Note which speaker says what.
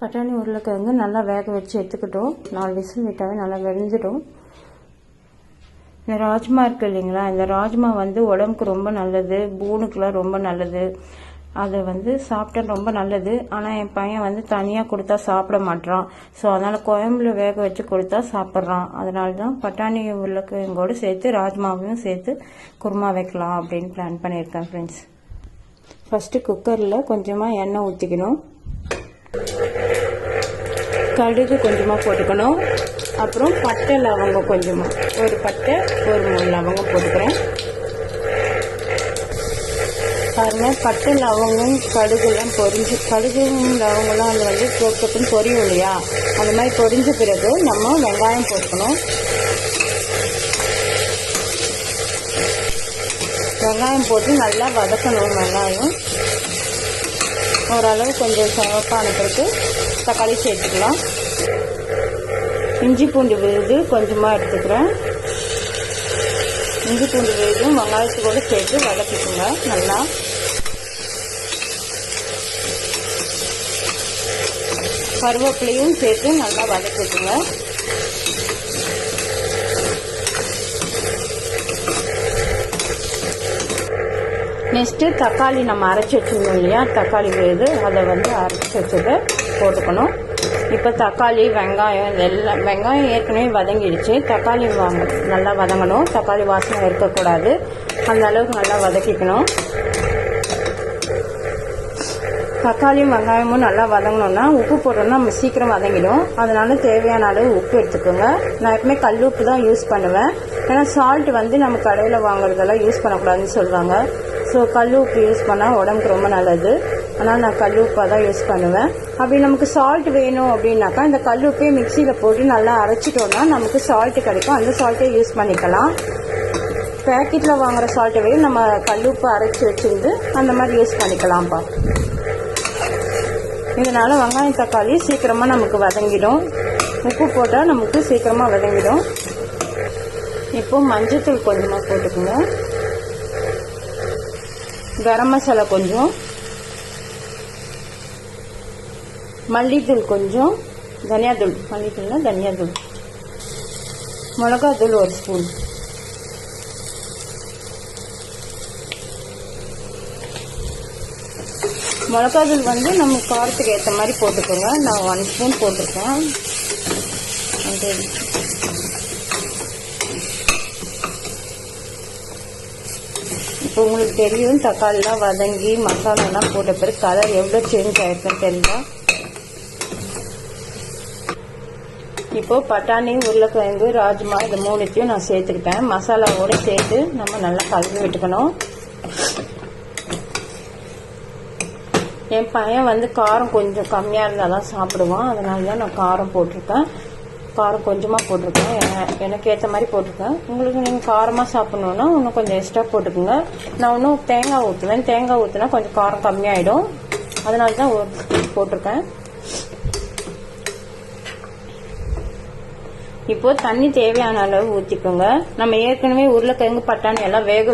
Speaker 1: பட்டாணி உருளைக்கிழங்கு நல்லா வேக வச்சு எடுத்துக்கிட்டோம். நாலு விசில் விட்டாவே நல்லா வெந்துடும். இந்த ராஜ்மா இருக்கு இல்லைங்களா? இந்த ராஜ்மா வந்து உடம்புக்கு ரொம்ப நல்லது பூனுக்கெலாம் ரொம்ப நல்லது. அதை வந்து சாப்பிட்டா ரொம்ப நல்லது. ஆனால் என் பையன் வந்து தனியாக கொடுத்தா சாப்பிட மாட்டான் ஸோ அதனால் குழம்புல வேக வச்சு கொடுத்தா சாப்பிட்றான். அதனால தான் பட்டாணி உருளைக்கிழங்கோடு சேர்த்து ராஜ்மாவையும் சேர்த்து குருமா வைக்கலாம் அப்படின்னு பிளான் பண்ணியிருக்கேன் ஃப்ரெண்ட்ஸ் ஃபஸ்ட்டு குக்கரில் கொஞ்சமாக எண்ணெய் ஊற்றிக்கணும் கடுகு கொஞ்சமாக போட்டுக்கணும். அப்புறம் பட்டை லவங்கம் கொஞ்சமாக ஒரு பட்டை ஒரு மூணு லவங்கம் போட்டுக்கிறேன். பாருங்கள் பட்டை லவங்கம் கடுகுலாம் பொரிஞ்சு கடுகு லவங்கம்லாம் அது வந்து பொறுப்புன்னு பொரியும் இல்லையா? அந்த மாதிரி பொரிஞ்ச பிறகு நம்ம வெங்காயம் போட்டுக்கணும். வெங்காயம் போட்டு நல்லா வதக்கணும் வெங்காயம். ஓரளவு கொஞ்சம் சிவப்பான பிறகு தக்காளி சேர்த்துக்கலாம். இஞ்சி பூண்டு விழுது கொஞ்சமாக எடுத்துக்கிறேன். இஞ்சி பூண்டு விழுதும் வெங்காயத்துக்கூட சேர்த்து வதக்கிக்கோங்க நல்லா. கருவேப்பிலையும் சேர்த்து நல்லா வதக்கிக்கோங்க. நெக்ஸ்ட்டு தக்காளி நம்ம அரைச்சி வச்சுருந்தோம் இல்லையா? தக்காளி விழுது அதை வந்து அரைச்சி வச்சதை போட்டுக்கணும். இப்போ தக்காளி வெங்காயம் இதெல்லாம் வெங்காயம் ஏற்கனவே வதங்கிடுச்சு. தக்காளி வாங்க நல்லா வதங்கணும். தக்காளி வாசனை இருக்கக்கூடாது. அந்த அளவுக்கு நல்லா வதக்கிக்கணும். தக்காளியும் வெங்காயமும் நல்லா வதங்கணும்னா உப்பு போட்டோம்னா நம்ம சீக்கிரம் வதங்கிடும். அதனால தேவையான அளவு உப்பு எடுத்துக்கோங்க. நான் எப்பவுமே கல் உப்பு தான் யூஸ் பண்ணுவேன். ஏன்னா சால்ட் வந்து நம்ம கடையில் வாங்குறதெல்லாம் யூஸ் பண்ணக்கூடாதுன்னு சொல்லுவாங்க. ஸோ கல் உப்பு யூஸ் பண்ணால் உடம்புக்கு ரொம்ப நல்லது. ஆனால் நான் கல் உப்பாக தான் யூஸ் பண்ணுவேன். அப்படி நமக்கு சால்ட் வேணும் அப்படின்னாக்கா இந்த கல் உப்பே மிக்சியில் போட்டு நல்லா அரைச்சிட்டோம்னா நமக்கு சால்ட்டு கிடைக்கும். அந்த சால்ட்டே யூஸ் பண்ணிக்கலாம். பேக்கெட்டில் வாங்குகிற சால்ட்டை விட நம்ம கல் அரைச்சி வச்சிருந்து அந்த மாதிரி யூஸ் பண்ணிக்கலாம்ப்பா. இதனால் வெங்காயம் தக்காளி சீக்கிரமாக நமக்கு வதங்கிடும். உப்பு போட்டால் நமக்கு சீக்கிரமாக வதங்கிடும். இப்போ மஞ்சத்தூள் கொஞ்சமாக போட்டுக்கோங்க. கரம் மசாலா கொஞ்சம். மல்லித்தூள் கொஞ்சம் தனியாத்தூள் மல்லித்தூள்னா தனியாத்தூள். மிளகாத்தூள் ஒரு ஸ்பூன். மிளகாத்தூள் வந்து நம்ம காரத்துக்கு ஏற்ற மாதிரி போட்டுக்கோங்க. நான் ஒன் ஸ்பூன் போட்டிருக்கேன். அது இப்போ உங்களுக்கு தெரியும் தக்காளிலாம் வதங்கி மசாலாலாம் போட்ட பிறகு கலர் எவ்வளோ சேஞ்ச் ஆகிருக்குன்னு தெரியல இப்போ பட்டாணி உருளைக்கிழங்கு ராஜ்மா இது மூணுத்தையும் நான் சேர்த்துக்கிட்டேன். மசாலாவோடு சேர்த்து நம்ம நல்லா கலந்து விட்டுக்கணும். என் பையன் வந்து காரம் கொஞ்சம் கம்மியாக இருந்தால் தான் சாப்பிடுவான். அதனால தான் நான் காரம் போட்டிருக்கேன். காரம் கொஞ்சமாக போட்டிருக்கேன். எனக்கு ஏற்ற மாதிரி போட்டிருக்கேன். உங்களுக்கு நீங்கள் காரமாக சாப்பிட்ணுன்னா இன்னும் கொஞ்சம் எக்ஸ்ட்ரா போட்டுக்கோங்க. நான் இன்னும் தேங்காய் ஊற்றுவேன் தேங்காய் ஊற்றினா கொஞ்சம் காரம் கம்மியாயிடும். அதனால தான் போட்டிருக்கேன். இப்போ தண்ணி தேவையான அளவு ஊற்றிக்கோங்க நம்ம ஏற்கனவே உருளைக்கிழங்கு பட்டாணி எல்லாம் வேக